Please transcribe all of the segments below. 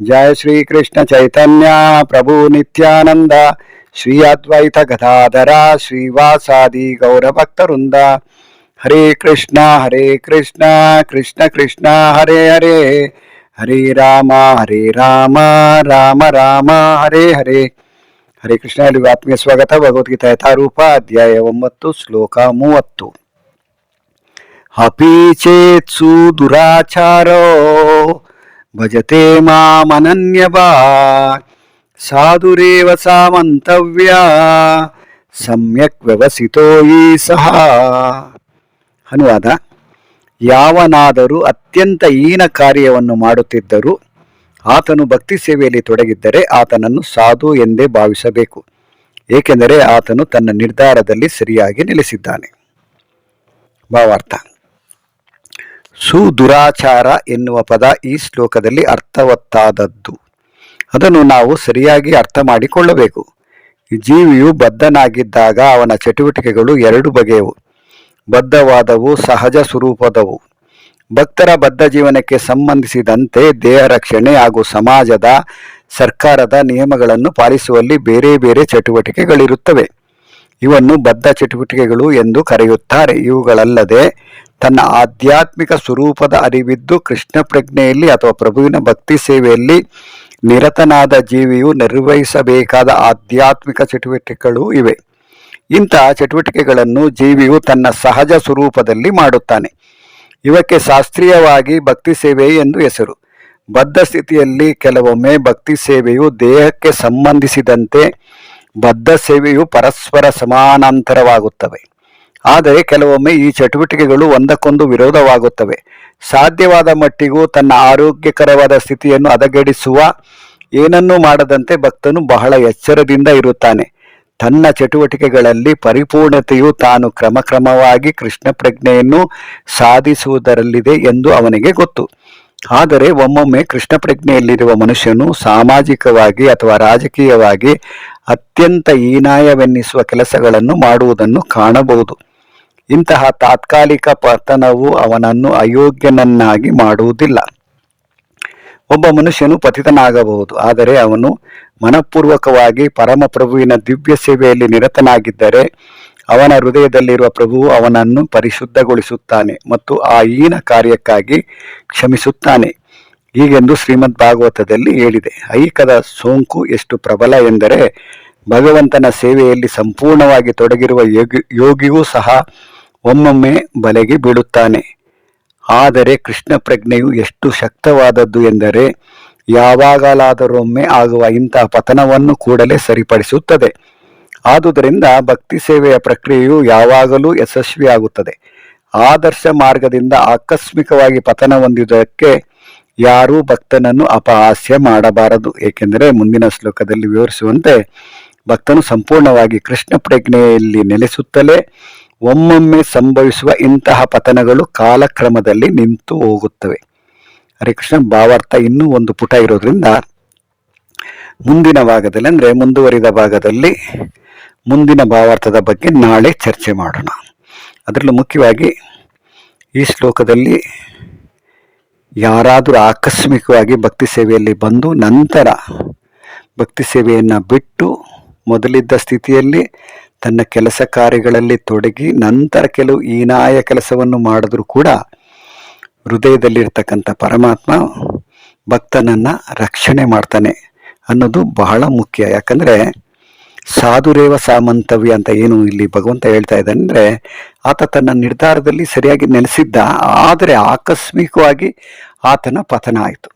జయ శ్రీకృష్ణ చైతన్య ప్రభు నిత్యానంద శ్రీ అద్వైత గదాధర శ్రీవాసాది గౌరభక్తరుంద హరే కృష్ణ హరే కృష్ణ కృష్ణ కృష్ణ హరే హరే హరే రామ హరే రామ రామ రామ హరే ಹರೇ ಹರೇ ಕೃಷ್ಣ ಎಲ್ಲಿಗೂ ಆತ್ಮೀಯ ಸ್ವಾಗತ ಭಗವದ್ಗೀತಾ ಯಥಾರೂಪ ಅಧ್ಯಾಯ ಒಂಬತ್ತು ಶ್ಲೋಕ ಮೂವತ್ತು ಹಪಿ ಚೇತ್ಸು ಭಜತೆ ಮಾಮನನ್ಯವಾ ಸಾಧುರೇವ ಸಾಮಂತವ್ಯ. ಸಮ್ಯಕ್ ವ್ಯವಸಿತೋ ಈ ಸಹ. ಅನುವಾದ. ಯಾವನಾದರೂ ಅತ್ಯಂತ ಹೀನ ಕಾರ್ಯವನ್ನು ಮಾಡುತ್ತಿದ್ದರೂ ಆತನು ಭಕ್ತಿ ಸೇವೆಯಲ್ಲಿ ತೊಡಗಿದ್ದರೆ ಆತನನ್ನು ಸಾಧು ಎಂದೇ ಭಾವಿಸಬೇಕು. ಏಕೆಂದರೆ ಆತನು ತನ್ನ ನಿರ್ಧಾರದಲ್ಲಿ ಸರಿಯಾಗಿ ನೆಲೆಸಿದ್ದಾನೆ. ಭಾವಾರ್ಥ. ಸುದುರಾಚಾರ ಎನ್ನುವ ಪದ ಈ ಶ್ಲೋಕದಲ್ಲಿ ಅರ್ಥವತ್ತಾದದ್ದು. ಅದನ್ನು ನಾವು ಸರಿಯಾಗಿ ಅರ್ಥ ಮಾಡಿಕೊಳ್ಳಬೇಕು. ಜೀವಿಯು ಬದ್ಧನಾಗಿದ್ದಾಗ ಅವನ ಚಟುವಟಿಕೆಗಳು ಎರಡು ಬಗೆಯವು. ಬದ್ಧವಾದವು, ಸಹಜ ಸ್ವರೂಪದವು. ಭಕ್ತರ ಬದ್ಧ ಜೀವನಕ್ಕೆ ಸಂಬಂಧಿಸಿದಂತೆ ದೇಹ ರಕ್ಷಣೆ ಹಾಗೂ ಸಮಾಜದ, ಸರ್ಕಾರದ ನಿಯಮಗಳನ್ನು ಪಾಲಿಸುವಲ್ಲಿ ಬೇರೆ ಬೇರೆ ಚಟುವಟಿಕೆಗಳಿರುತ್ತವೆ. ಇವನ್ನು ಬದ್ಧ ಚಟುವಟಿಕೆಗಳು ಎಂದು ಕರೆಯುತ್ತಾರೆ. ಇವುಗಳಲ್ಲದೆ ತನ್ನ ಆಧ್ಯಾತ್ಮಿಕ ಸ್ವರೂಪದ ಅರಿವಿದ್ದು ಕೃಷ್ಣ ಪ್ರಜ್ಞೆಯಲ್ಲಿ ಅಥವಾ ಪ್ರಭುವಿನ ಭಕ್ತಿ ಸೇವೆಯಲ್ಲಿ ನಿರತನಾದ ಜೀವಿಯು ನಿರ್ವಹಿಸಬೇಕಾದ ಆಧ್ಯಾತ್ಮಿಕ ಚಟುವಟಿಕೆಗಳು ಇವೆ. ಇಂತಹ ಚಟುವಟಿಕೆಗಳನ್ನು ಜೀವಿಯು ತನ್ನ ಸಹಜ ಸ್ವರೂಪದಲ್ಲಿ ಮಾಡುತ್ತಾನೆ. ಇವಕ್ಕೆ ಶಾಸ್ತ್ರೀಯವಾಗಿ ಭಕ್ತಿ ಸೇವೆ ಎಂದು ಹೆಸರು. ಬದ್ಧ ಸ್ಥಿತಿಯಲ್ಲಿ ಕೆಲವೊಮ್ಮೆ ಭಕ್ತಿ ಸೇವೆಯು ದೇಹಕ್ಕೆ ಸಂಬಂಧಿಸಿದಂತೆ ಬದ್ಧ ಸೇವೆಯು ಪರಸ್ಪರ ಸಮಾನಾಂತರವಾಗುತ್ತವೆ. ಆದರೆ ಕೆಲವೊಮ್ಮೆ ಈ ಚಟುವಟಿಕೆಗಳು ಒಂದಕ್ಕೊಂದು ವಿರೋಧವಾಗುತ್ತವೆ. ಸಾಧ್ಯವಾದ ಮಟ್ಟಿಗೂ ತನ್ನ ಆರೋಗ್ಯಕರವಾದ ಸ್ಥಿತಿಯನ್ನು ಹದಗೆಡಿಸುವ ಏನನ್ನೂ ಮಾಡದಂತೆ ಭಕ್ತನು ಬಹಳ ಎಚ್ಚರದಿಂದ ಇರುತ್ತಾನೆ. ತನ್ನ ಚಟುವಟಿಕೆಗಳಲ್ಲಿ ಪರಿಪೂರ್ಣತೆಯು ತಾನು ಕ್ರಮಕ್ರಮವಾಗಿ ಕೃಷ್ಣ ಪ್ರಜ್ಞೆಯನ್ನು ಸಾಧಿಸುವುದರಲ್ಲಿದೆ ಎಂದು ಅವನಿಗೆ ಗೊತ್ತು. ಆದರೆ ಒಮ್ಮೊಮ್ಮೆ ಕೃಷ್ಣ ಪ್ರಜ್ಞೆಯಲ್ಲಿರುವ ಮನುಷ್ಯನು ಸಾಮಾಜಿಕವಾಗಿ ಅಥವಾ ರಾಜಕೀಯವಾಗಿ ಅತ್ಯಂತ ಹೀನಾಯವೆನ್ನಿಸುವ ಕೆಲಸಗಳನ್ನು ಮಾಡುವುದನ್ನು ಕಾಣಬಹುದು. ಇಂತಹ ತಾತ್ಕಾಲಿಕ ಪತನವು ಅವನನ್ನು ಅಯೋಗ್ಯನನ್ನಾಗಿ ಮಾಡುವುದಿಲ್ಲ. ಒಬ್ಬ ಮನುಷ್ಯನು ಪತಿತನಾಗಬಹುದು, ಆದರೆ ಅವನು ಮನಪೂರ್ವಕವಾಗಿ ಪರಮಪ್ರಭುವಿನ ದಿವ್ಯ ಸೇವೆಯಲ್ಲಿ ನಿರತನಾಗಿದ್ದರೆ ಅವನ ಹೃದಯದಲ್ಲಿರುವ ಪ್ರಭುವು ಅವನನ್ನು ಪರಿಶುದ್ಧಗೊಳಿಸುತ್ತಾನೆ ಮತ್ತು ಆ ಈನ ಕಾರ್ಯಕ್ಕಾಗಿ ಕ್ಷಮಿಸುತ್ತಾನೆ. ಹೀಗೆಂದು ಶ್ರೀಮದ್ ಭಾಗವತದಲ್ಲಿ ಹೇಳಿದೆ. ಐಕದ ಸೋಂಕು ಎಷ್ಟು ಪ್ರಬಲ ಎಂದರೆ ಭಗವಂತನ ಸೇವೆಯಲ್ಲಿ ಸಂಪೂರ್ಣವಾಗಿ ತೊಡಗಿರುವ ಯೋಗಿ ಯೋಗಿಯೂ ಸಹ ಒಮ್ಮೊಮ್ಮೆ ಬಲೆಗೆ ಬೀಳುತ್ತಾನೆ. ಆದರೆ ಕೃಷ್ಣ ಪ್ರಜ್ಞೆಯು ಎಷ್ಟು ಶಕ್ತವಾದದ್ದು ಎಂದರೆ, ಯಾವಾಗಲಾದರೊಮ್ಮೆ ಆಗುವ ಇಂತಹ ಪತನವನ್ನು ಕೂಡಲೇ ಸರಿಪಡಿಸುತ್ತದೆ. ಆದುದರಿಂದ ಭಕ್ತಿ ಸೇವೆಯ ಪ್ರಕ್ರಿಯೆಯು ಯಾವಾಗಲೂ ಯಶಸ್ವಿಯಾಗುತ್ತದೆ. ಆದರ್ಶ ಮಾರ್ಗದಿಂದ ಆಕಸ್ಮಿಕವಾಗಿ ಪತನ ಹೊಂದಿದ್ದಕ್ಕೆ ಯಾರೂ ಭಕ್ತನನ್ನು ಅಪಹಾಸ್ಯ ಮಾಡಬಾರದು. ಏಕೆಂದರೆ ಮುಂದಿನ ಶ್ಲೋಕದಲ್ಲಿ ವಿವರಿಸುವಂತೆ ಭಕ್ತನು ಸಂಪೂರ್ಣವಾಗಿ ಕೃಷ್ಣ ಪ್ರಜ್ಞೆಯಲ್ಲಿ ನೆಲೆಸುತ್ತಲೇ ಒಮ್ಮೊಮ್ಮೆ ಸಂಭವಿಸುವ ಇಂತಹ ಪತನಗಳು ಕಾಲಕ್ರಮದಲ್ಲಿ ನಿಂತು ಹೋಗುತ್ತವೆ. ಹರಿಕೃಷ್ಣ ಭಾವಾರ್ಥ ಇನ್ನೂ ಒಂದು ಪುಟ ಇರೋದ್ರಿಂದ ಮುಂದಿನ ಭಾಗದಲ್ಲಿ ಅಂದರೆ ಮುಂದುವರಿದ ಭಾಗದಲ್ಲಿ ಮುಂದಿನ ಭಾವಾರ್ಥದ ಬಗ್ಗೆ ನಾಳೆ ಚರ್ಚೆ ಮಾಡೋಣ. ಅದರಲ್ಲೂ ಮುಖ್ಯವಾಗಿ ಈ ಶ್ಲೋಕದಲ್ಲಿ ಯಾರಾದರೂ ಆಕಸ್ಮಿಕವಾಗಿ ಭಕ್ತಿ ಸೇವೆಯಲ್ಲಿ ಬಂದು ನಂತರ ಭಕ್ತಿ ಸೇವೆಯನ್ನು ಬಿಟ್ಟು ಮೊದಲಿದ್ದ ಸ್ಥಿತಿಯಲ್ಲಿ ತನ್ನ ಕೆಲಸ ಕಾರ್ಯಗಳಲ್ಲಿ ತೊಡಗಿ ನಂತರ ಕೆಲವು ಹೀನಾಯ ಕೆಲಸವನ್ನು ಮಾಡಿದ್ರೂ ಕೂಡ ಹೃದಯದಲ್ಲಿರ್ತಕ್ಕಂಥ ಪರಮಾತ್ಮ ಭಕ್ತನನ್ನು ರಕ್ಷಣೆ ಮಾಡ್ತಾನೆ ಅನ್ನೋದು ಬಹಳ ಮುಖ್ಯ. ಯಾಕಂದರೆ ಸಾಧುರೇವ ಸಾಮಂತವ್ಯ ಅಂತ ಏನು ಇಲ್ಲಿ ಭಗವಂತ ಹೇಳ್ತಾ ಇದ್ದಾನೆ ಅಂದರೆ ಆತ ತನ್ನ ನಿರ್ಧಾರದಲ್ಲಿ ಸರಿಯಾಗಿ ನೆಲೆಸಿದ್ದ, ಆದರೆ ಆಕಸ್ಮಿಕವಾಗಿ ಆತನ ಪತನ ಆಯಿತು.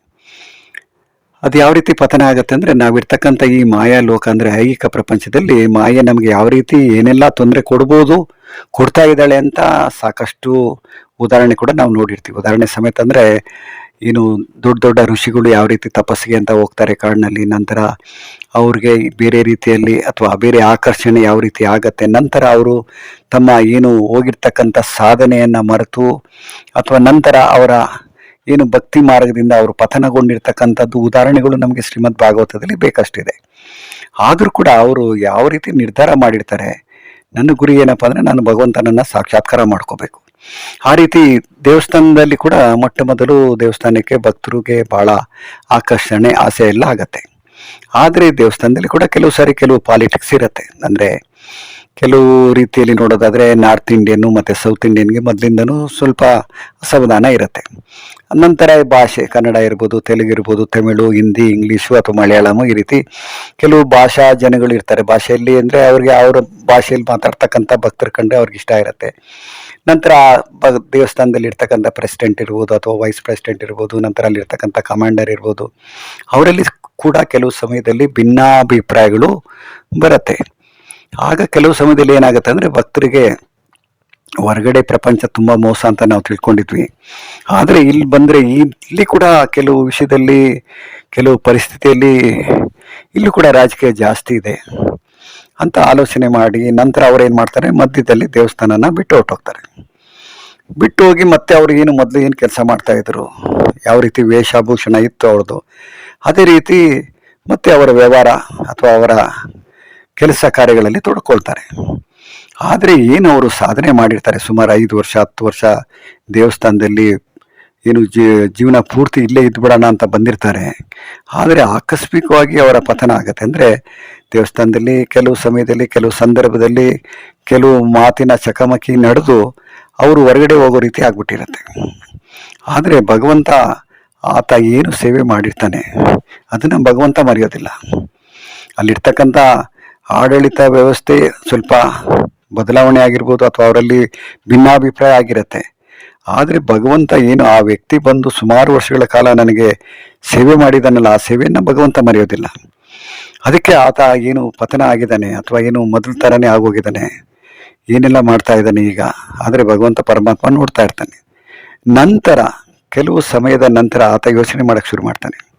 ಅದು ಯಾವ ರೀತಿ ಪತನ ಆಗುತ್ತೆ ಅಂದರೆ ನಾವಿರ್ತಕ್ಕಂಥ ಈ ಮಾಯಾ ಲೋಕ ಅಂದರೆ ಐಹಿಕ ಪ್ರಪಂಚದಲ್ಲಿ ಮಾಯೆ ನಮಗೆ ಯಾವ ರೀತಿ ಏನೆಲ್ಲ ತೊಂದರೆ ಕೊಡ್ಬೋದು, ಕೊಡ್ತಾ ಇದ್ದಾಳೆ ಅಂತ ಸಾಕಷ್ಟು ಉದಾಹರಣೆ ಕೂಡ ನಾವು ನೋಡಿರ್ತೀವಿ. ಉದಾಹರಣೆ ಸಮೇತ ಅಂದರೆ ಏನು ದೊಡ್ಡ ದೊಡ್ಡ ಋಷಿಗಳು ಯಾವ ರೀತಿ ತಪಸ್ಸಿಗೆ ಅಂತ ಹೋಗ್ತಾರೆ ಕಾಡಿನಲ್ಲಿ, ನಂತರ ಅವ್ರಿಗೆ ಬೇರೆ ರೀತಿಯಲ್ಲಿ ಅಥವಾ ಬೇರೆ ಆಕರ್ಷಣೆ ಯಾವ ರೀತಿ ಆಗತ್ತೆ, ನಂತರ ಅವರು ತಮ್ಮ ಏನು ಹೋಗಿರ್ತಕ್ಕಂಥ ಸಾಧನೆಯನ್ನು ಮರೆತು ಅಥವಾ ನಂತರ ಅವರ ಏನು ಭಕ್ತಿ ಮಾರ್ಗದಿಂದ ಅವರು ಪತನಗೊಂಡಿರ್ತಕ್ಕಂಥದ್ದು ಉದಾಹರಣೆಗಳು ನಮಗೆ ಶ್ರೀಮದ್ ಭಾಗವತದಲ್ಲಿ ಬೇಕಷ್ಟಿದೆ. ಆದರೂ ಕೂಡ ಅವರು ಯಾವ ರೀತಿ ನಿರ್ಧಾರ ಮಾಡಿರ್ತಾರೆ, ನನ್ನ ಗುರಿ ಏನಪ್ಪ ಅಂದರೆ ನಾನು ಭಗವಂತನನ್ನು ಸಾಕ್ಷಾತ್ಕಾರ ಮಾಡ್ಕೋಬೇಕು. ಆ ರೀತಿ ದೇವಸ್ಥಾನದಲ್ಲಿ ಕೂಡ ಮೊಟ್ಟ ಮೊದಲು ದೇವಸ್ಥಾನಕ್ಕೆ ಭಕ್ತರಿಗೆ ಭಾಳ ಆಕರ್ಷಣೆ, ಆಸೆ ಎಲ್ಲ ಆಗತ್ತೆ. ಆದರೆ ದೇವಸ್ಥಾನದಲ್ಲಿ ಕೂಡ ಕೆಲವು ಸಾರಿ ಕೆಲವು ಪಾಲಿಟಿಕ್ಸ್ ಇರುತ್ತೆ. ಅಂದರೆ ಕೆಲವು ರೀತಿಯಲ್ಲಿ ನೋಡೋದಾದರೆ ನಾರ್ತ್ ಇಂಡಿಯನ್ನು ಮತ್ತು ಸೌತ್ ಇಂಡಿಯನ್ಗೆ ಮೊದಲಿಂದನೂ ಸ್ವಲ್ಪ ಅಸಮಾಧಾನ ಇರುತ್ತೆ. ನಂತರ ಭಾಷೆ, ಕನ್ನಡ ಇರ್ಬೋದು, ತೆಲುಗು ಇರ್ಬೋದು, ತಮಿಳು, ಹಿಂದಿ, ಇಂಗ್ಲೀಷು ಅಥವಾ ಮಲಯಾಳಮು ಈ ರೀತಿ ಕೆಲವು ಭಾಷಾ ಜನಗಳು ಇರ್ತಾರೆ. ಭಾಷೆಯಲ್ಲಿ ಅಂದರೆ ಅವ್ರಿಗೆ ಅವರ ಭಾಷೆಯಲ್ಲಿ ಮಾತಾಡ್ತಕ್ಕಂಥ ಭಕ್ತರು ಕಂಡ್ರೆ ಅವ್ರಿಗೆ ಇಷ್ಟ ಇರುತ್ತೆ. ನಂತರ ಬ ದೇವಸ್ಥಾನದಲ್ಲಿ ಇರ್ತಕ್ಕಂಥ ಪ್ರೆಸಿಡೆಂಟ್ ಇರ್ಬೋದು ಅಥವಾ ವೈಸ್ ಪ್ರೆಸಿಡೆಂಟ್ ಇರ್ಬೋದು, ನಂತರ ಅಲ್ಲಿರ್ತಕ್ಕಂಥ ಕಮಾಂಡರ್ ಇರ್ಬೋದು, ಅವರಲ್ಲಿ ಕೂಡ ಕೆಲವು ಸಮಯದಲ್ಲಿ ಭಿನ್ನಾಭಿಪ್ರಾಯಗಳು ಬರುತ್ತೆ. ಆಗ ಕೆಲವು ಸಮಯದಲ್ಲಿ ಏನಾಗುತ್ತೆ ಅಂದರೆ ಭಕ್ತರಿಗೆ ಹೊರಗಡೆ ಪ್ರಪಂಚ ತುಂಬ ಮೋಸ ಅಂತ ನಾವು ತಿಳ್ಕೊಂಡಿದ್ವಿ. ಆದರೆ ಇಲ್ಲಿ ಬಂದರೆ ಇಲ್ಲಿ ಕೂಡ ಕೆಲವು ವಿಷಯದಲ್ಲಿ, ಕೆಲವು ಪರಿಸ್ಥಿತಿಯಲ್ಲಿ ಇಲ್ಲೂ ಕೂಡ ರಾಜಕೀಯ ಜಾಸ್ತಿ ಇದೆ ಅಂತ ಆಲೋಚನೆ ಮಾಡಿ, ನಂತರ ಅವ್ರು ಏನು ಮಾಡ್ತಾರೆ? ಮಧ್ಯದಲ್ಲಿ ದೇವಸ್ಥಾನನ ಬಿಟ್ಟು ಹೊರಟೋಗ್ತಾರೆ. ಬಿಟ್ಟು ಹೋಗಿ ಮತ್ತೆ ಅವ್ರು ಏನು ಮೊದಲು ಏನು ಕೆಲಸ ಮಾಡ್ತಾ ಇದ್ರು, ಯಾವ ರೀತಿ ವೇಷಭೂಷಣ ಇತ್ತು ಅವ್ರದ್ದು ಅದೇ ರೀತಿ ಮತ್ತೆ ಅವರ ವ್ಯವಹಾರ ಅಥವಾ ಅವರ ಕೆಲಸ ಕಾರ್ಯಗಳಲ್ಲಿ ತೊಡ್ಕೊಳ್ತಾರೆ. ಆದರೆ ಏನು ಅವರು ಸಾಧನೆ ಮಾಡಿರ್ತಾರೆ, ಸುಮಾರು ಐದು ವರ್ಷ, ಹತ್ತು ವರ್ಷ ದೇವಸ್ಥಾನದಲ್ಲಿ ಏನು ಜೀವನ ಪೂರ್ತಿ ಇಲ್ಲೇ ಇದ್ಬಿಡೋಣ ಅಂತ ಬಂದಿರ್ತಾರೆ. ಆದರೆ ಆಕಸ್ಮಿಕವಾಗಿ ಅವರ ಪತನ ಆಗುತ್ತೆ. ಅಂದರೆ ದೇವಸ್ಥಾನದಲ್ಲಿ ಕೆಲವು ಸಮಯದಲ್ಲಿ, ಕೆಲವು ಸಂದರ್ಭದಲ್ಲಿ ಕೆಲವು ಮಾತಿನ ಚಕಮಕಿ ನಡೆದು ಅವರು ಹೊರಗಡೆ ಹೋಗೋ ರೀತಿ ಆಗ್ಬಿಟ್ಟಿರುತ್ತೆ. ಆದರೆ ಭಗವಂತ ಆತ ಏನು ಸೇವೆ ಮಾಡಿರ್ತಾನೆ, ಅದನ್ನು ಭಗವಂತ ಮರೆಯೋದಿಲ್ಲ. ಅಲ್ಲಿರ್ತಕ್ಕಂಥ ಆಡಳಿತ ವ್ಯವಸ್ಥೆ ಸ್ವಲ್ಪ ಬದಲಾವಣೆ ಆಗಿರ್ಬೋದು ಅಥವಾ ಅವರಲ್ಲಿ ಭಿನ್ನಾಭಿಪ್ರಾಯ ಆಗಿರುತ್ತೆ. ಆದರೆ ಭಗವಂತ ಏನು ಆ ವ್ಯಕ್ತಿ ಬಂದು ಸುಮಾರು ವರ್ಷಗಳ ಕಾಲ ನನಗೆ ಸೇವೆ ಮಾಡಿದಾನಲ್ಲ, ಆ ಸೇವೆಯನ್ನು ಭಗವಂತ ಮರೆಯೋದಿಲ್ಲ. ಅದಕ್ಕೆ ಆತ ಏನು ಪತನ ಆಗಿದ್ದಾನೆ ಅಥವಾ ಏನು ಮೊದಲು ಥರನೇ ಆಗೋಗಿದ್ದಾನೆ? ಏನೆಲ್ಲ ಮಾಡ್ತಾ ಇದ್ದಾನೆ ಈಗ? ಆದರೆ ಭಗವಂತ ಪರಮಾತ್ಮ ನೋಡ್ತಾ ಇರ್ತಾನೆ. ನಂತರ, ಕೆಲವು ಸಮಯದ ನಂತರ ಆತ ಯೋಚನೆ ಮಾಡೋಕ್ಕೆ ಶುರು ಮಾಡ್ತಾನೆ.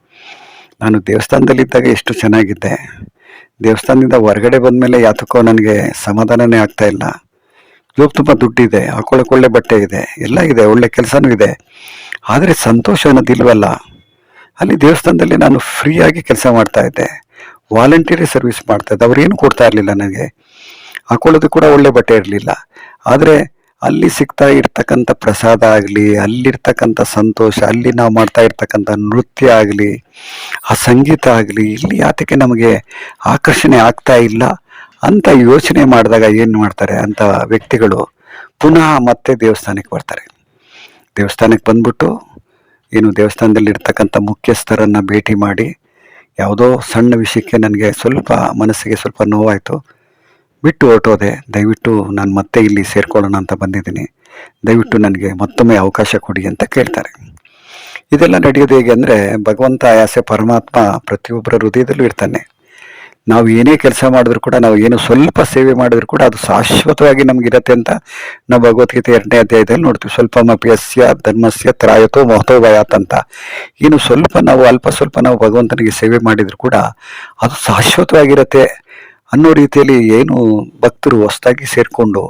ನಾನು ದೇವಸ್ಥಾನದಲ್ಲಿದ್ದಾಗ ಎಷ್ಟು ಚೆನ್ನಾಗಿದ್ದೆ. ದೇವಸ್ಥಾನದಿಂದ ಹೊರಗಡೆ ಬಂದ ಮೇಲೆ ಯಾತಕ್ಕೋ ನನಗೆ ಸಮಾಧಾನನೇ ಆಗ್ತಾ ಇಲ್ಲ. ಜೋಬ್ ತುಂಬ ದುಡ್ಡಿದೆ ಹಾಕೊಳ್ಳೋಕೆ ಒಳ್ಳೆ ಬಟ್ಟೆ ಇದೆ, ಎಲ್ಲ ಇದೆ, ಒಳ್ಳೆ ಕೆಲಸನೂ ಇದೆ. ಆದರೆ ಸಂತೋಷ ಅನ್ನೋದಿಲ್ವಲ್ಲ ಅಲ್ಲಿ ದೇವಸ್ಥಾನದಲ್ಲಿ ನಾನು ಫ್ರೀಯಾಗಿ ಕೆಲಸ ಮಾಡ್ತಾ ಇದ್ದೆ. ವಾಲಂಟಿಯರಿ ಸರ್ವಿಸ್ ಮಾಡ್ತಾ ಇದ್ದೆ. ಅವ್ರೇನು ಕೊಡ್ತಾ ಇರಲಿಲ್ಲ ನನಗೆ. ಹಾಕೊಳ್ಳೋದು ಕೂಡ ಒಳ್ಳೆ ಬಟ್ಟೆ ಇರಲಿಲ್ಲ. ಆದರೆ ಅಲ್ಲಿ ಸಿಗ್ತಾ ಇರ್ತಕ್ಕಂಥ ಪ್ರಸಾದ ಆಗಲಿ, ಅಲ್ಲಿರ್ತಕ್ಕಂಥ ಸಂತೋಷ, ಅಲ್ಲಿ ನಾವು ಮಾಡ್ತಾ ಇರ್ತಕ್ಕಂಥ ನೃತ್ಯ ಆಗಲಿ, ಆ ಸಂಗೀತ ಆಗಲಿ, ಇಲ್ಲಿ ಯಾತಕ್ಕೆ ನಮಗೆ ಆಕರ್ಷಣೆ ಆಗ್ತಾ ಇಲ್ಲ ಅಂತ ಯೋಚನೆ ಮಾಡಿದಾಗ ಏನು ಮಾಡ್ತಾರೆ ಅಂತ ವ್ಯಕ್ತಿಗಳು ಪುನಃ ಮತ್ತೆ ದೇವಸ್ಥಾನಕ್ಕೆ ಬರ್ತಾರೆ. ದೇವಸ್ಥಾನಕ್ಕೆ ಬಂದ್ಬಿಟ್ಟು ಏನು ದೇವಸ್ಥಾನದಲ್ಲಿ ಇರ್ತಕ್ಕಂಥ ಮುಖ್ಯಸ್ಥರನ್ನು ಭೇಟಿ ಮಾಡಿ, ಯಾವುದೋ ಸಣ್ಣ ವಿಷಯಕ್ಕೆ ನನಗೆ ಸ್ವಲ್ಪ ಮನಸ್ಸಿಗೆ ಸ್ವಲ್ಪ ನೋವಾಯಿತು ಬಿಟ್ಟು ಹೊರಟೋದೆ. ದಯವಿಟ್ಟು ನಾನು ಮತ್ತೆ ಇಲ್ಲಿ ಸೇರಿಕೊಳ್ಳೋಣ ಅಂತ ಬಂದಿದ್ದೀನಿ. ದಯವಿಟ್ಟು ನನಗೆ ಮತ್ತೊಮ್ಮೆ ಅವಕಾಶ ಕೊಡಿ ಅಂತ ಕೇಳ್ತಾರೆ. ಇದೆಲ್ಲ ನಡೆಯೋದು ಹೇಗೆ ಅಂದರೆ, ಭಗವಂತ ಆಯಾಸೆ ಪರಮಾತ್ಮ ಪ್ರತಿಯೊಬ್ಬರ ಹೃದಯದಲ್ಲೂ ಇರ್ತಾನೆ. ನಾವು ಏನೇ ಕೆಲಸ ಮಾಡಿದ್ರು ಕೂಡ, ನಾವು ಏನು ಸ್ವಲ್ಪ ಸೇವೆ ಮಾಡಿದ್ರು ಕೂಡ, ಅದು ಶಾಶ್ವತವಾಗಿ ನಮಗಿರತ್ತೆ ಅಂತ ನಾವು ಭಗವದ್ಗೀತೆ ಎರಡನೇ ಅಧ್ಯಾಯದಲ್ಲಿ ನೋಡ್ತೀವಿ. ಸ್ವಲ್ಪ ಮಪ್ಯಸ್ಯ ಧರ್ಮಸ್ಯ ತ್ರಾಯತೋ ಮಹತೋ ಭಯಾತ್ ಅಂತ. ಏನು ಸ್ವಲ್ಪ ನಾವು, ಅಲ್ಪ ಸ್ವಲ್ಪ ನಾವು ಭಗವಂತನಿಗೆ ಸೇವೆ ಮಾಡಿದ್ರು ಕೂಡ, ಅದು ಶಾಶ್ವತವಾಗಿರತ್ತೆ. ಅನ್ನೋ ರೀತಿಯಲ್ಲಿ ಏನು ಭಕ್ತರು ಹೊಸದಾಗಿ ಸೇರಿಕೊಂಡು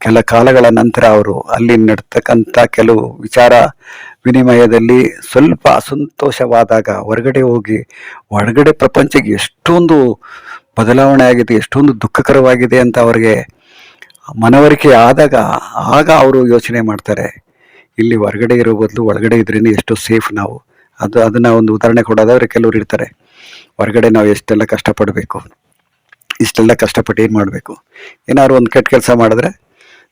ಕೆಲ ಕಾಲಗಳ ನಂತರ ಅವರು ಅಲ್ಲಿ ನಡ್ತಕ್ಕಂಥ ಕೆಲವು ವಿಚಾರ ವಿನಿಮಯದಲ್ಲಿ ಸ್ವಲ್ಪ ಅಸಂತೋಷವಾದಾಗ ಹೊರಗಡೆ ಹೋಗಿ, ಹೊರಗಡೆ ಪ್ರಪಂಚಕ್ಕೆ ಎಷ್ಟೊಂದು ಬದಲಾವಣೆ ಆಗಿದೆ, ಎಷ್ಟೊಂದು ದುಃಖಕರವಾಗಿದೆ ಅಂತ ಅವರಿಗೆ ಮನವರಿಕೆ ಆದಾಗ ಆಗ ಅವರು ಯೋಚನೆ ಮಾಡ್ತಾರೆ. ಇಲ್ಲಿ ಹೊರಗಡೆ ಇರೋ ಬದಲು ಒಳಗಡೆ ಇದ್ರೇ ಎಷ್ಟು ಸೇಫ್ ನಾವು. ಅದು, ಅದನ್ನು ಒಂದು ಉದಾಹರಣೆ ಕೊಡೋದಾದ್ರೆ ಕೆಲವರು ಇರ್ತಾರೆ. ಹೊರಗಡೆ ನಾವು ಎಷ್ಟೆಲ್ಲ ಕಷ್ಟಪಡಬೇಕು. ಇಷ್ಟೆಲ್ಲ ಕಷ್ಟಪಟ್ಟು ಏನು ಮಾಡಬೇಕು? ಏನಾದ್ರು ಒಂದು ಕೆಟ್ಟ ಕೆಲಸ ಮಾಡಿದ್ರೆ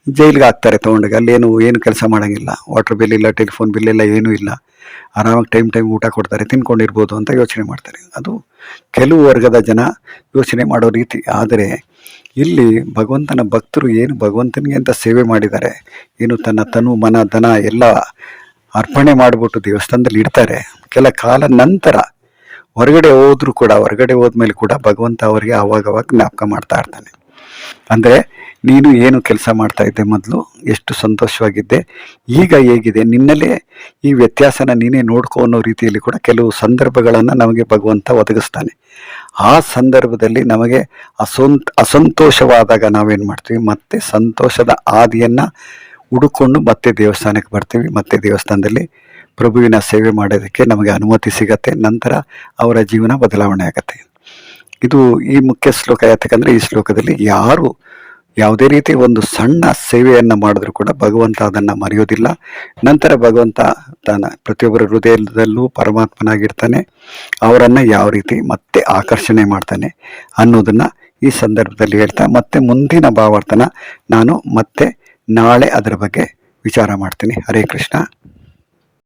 ಜೈಲಿಗೆ ಹಾಕ್ತಾರೆ ತೊಗೊಂಡಾಗ. ಅಲ್ಲೇನು ಏನು ಕೆಲಸ ಮಾಡೋಂಗಿಲ್ಲ. ವಾಟರ್ ಬಿಲ್ ಇಲ್ಲ, ಟೆಲಿಫೋನ್ ಬಿಲ್ ಇಲ್ಲ, ಏನೂ ಇಲ್ಲ. ಆರಾಮಾಗಿ ಟೈಮ್ ಟೈಮ್ ಊಟ ಕೊಡ್ತಾರೆ, ತಿನ್ಕೊಂಡಿರ್ಬೋದು ಅಂತ ಯೋಚನೆ ಮಾಡ್ತಾರೆ. ಅದು ಕೆಲವು ವರ್ಗದ ಜನ ಯೋಚನೆ ಮಾಡೋ ರೀತಿ. ಆದರೆ ಇಲ್ಲಿ ಭಗವಂತನ ಭಕ್ತರು ಏನು ಭಗವಂತನಿಗೆ ಅಂತ ಸೇವೆ ಮಾಡಿದ್ದಾರೆ, ಏನು ತನ್ನ ತನು, ಮನ, ಧನ ಎಲ್ಲ ಅರ್ಪಣೆ ಮಾಡಿಬಿಟ್ಟು ದೇವಸ್ಥಾನದಲ್ಲಿ ಇಡ್ತಾರೆ, ಕೆಲ ಕಾಲ ನಂತರ ಹೊರಗಡೆ ಹೋದ್ರು ಕೂಡ, ಹೊರಗಡೆ ಹೋದ್ಮೇಲೆ ಕೂಡ ಭಗವಂತ ಅವರಿಗೆ ಅವಾಗವಾಗ ಜ್ಞಾಪಕ ಮಾಡ್ತಾ ಇರ್ತಾನೆ. ಅಂದರೆ ನೀನು ಏನು ಕೆಲಸ ಮಾಡ್ತಾ ಇದ್ದೆ ಮೊದಲು, ಎಷ್ಟು ಸಂತೋಷವಾಗಿದ್ದೆ, ಈಗ ಹೇಗಿದೆ, ನಿನ್ನಲ್ಲೇ ಈ ವ್ಯತ್ಯಾಸನ ನೀನೇ ನೋಡ್ಕೋ ಅನ್ನೋ ರೀತಿಯಲ್ಲಿ ಕೂಡ ಕೆಲವು ಸಂದರ್ಭಗಳನ್ನು ನಮಗೆ ಭಗವಂತ ಒದಗಿಸ್ತಾನೆ. ಆ ಸಂದರ್ಭದಲ್ಲಿ ನಮಗೆ ಅಸಂತ, ಅಸಂತೋಷವಾದಾಗ ನಾವೇನು ಮಾಡ್ತೀವಿ? ಮತ್ತೆ ಸಂತೋಷದ ಹಾದಿಯನ್ನು ಹುಡುಕೊಂಡು ಮತ್ತೆ ದೇವಸ್ಥಾನಕ್ಕೆ ಬರ್ತೀವಿ, ಮತ್ತೆ ದೇವಸ್ಥಾನದಲ್ಲಿ ಪ್ರಭುವಿನ ಸೇವೆ ಮಾಡೋದಕ್ಕೆ ನಮಗೆ ಅನುಮತಿ ಸಿಗತ್ತೆ, ನಂತರ ಅವರ ಜೀವನ ಬದಲಾವಣೆ ಆಗತ್ತೆ. ಇದು ಈ ಮುಖ್ಯ ಶ್ಲೋಕ ಯಾತಕ್ಕಂದ್ರೆ ಈ ಶ್ಲೋಕದಲ್ಲಿ ಯಾರು ಯಾವುದೇ ರೀತಿ ಒಂದು ಸಣ್ಣ ಸೇವೆಯನ್ನು ಮಾಡಿದ್ರೂ ಕೂಡ ಭಗವಂತ ಅದನ್ನು ಮರೆಯೋದಿಲ್ಲ. ನಂತರ ಭಗವಂತ ತನ್ನ ಪ್ರತಿಯೊಬ್ಬರ ಹೃದಯದಲ್ಲೂ ಪರಮಾತ್ಮನಾಗಿರ್ತಾನೆ. ಅವರನ್ನು ಯಾವ ರೀತಿ ಮತ್ತೆ ಆಕರ್ಷಣೆ ಮಾಡ್ತಾನೆ ಅನ್ನೋದನ್ನು ಈ ಸಂದರ್ಭದಲ್ಲಿ ಹೇಳ್ತಾ, ಮತ್ತೆ ಮುಂದಿನ ಭಾವಾರ್ಥನ ನಾನು ಮತ್ತೆ ನಾಳೆ ಅದರ ಬಗ್ಗೆ ವಿಚಾರ ಮಾಡ್ತೀನಿ. ಹರೇ ಕೃಷ್ಣ.